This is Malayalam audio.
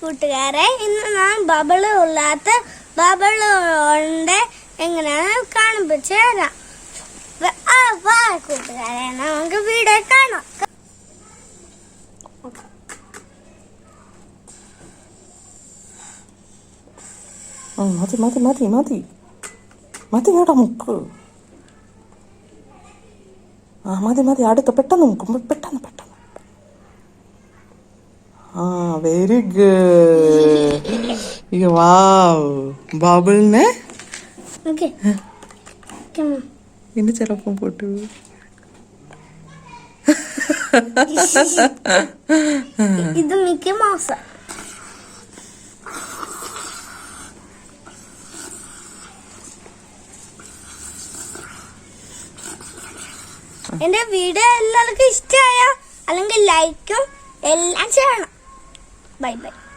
കൂട്ടുകാരെ ഇന്ന് ഞാൻ ബബിൾ ഉള്ളാത്ത ബബിൾ ഉണ്ട്. എങ്ങനെയാണ് കാണിപ്പിച്ച് തരാം വ- കൂട്ടുകാരെ നമുക്ക് വീഡിയോ കാണാം. മതി മതി മതി മതി. മതി കേട്ടോ മുക്ക്. ആ മതി മതി അടുത്ത് പെട്ടെന്ന് മുക്കും പെട്ടെന്ന് പെട്ടെന്ന്. ആ വെരി ഗുഡ് വാവ് ബബിളിനെ ഇനി ചിലപ്പം പൊട്ടു. ഇത് മിക്കി മൗസ് എന്റെ വീഡിയോ എല്ലാവർക്കും ഇഷ്ടമായ അല്ലെങ്കിൽ ലൈക്കും എല്ലാം ചെയ്യണം. 拜拜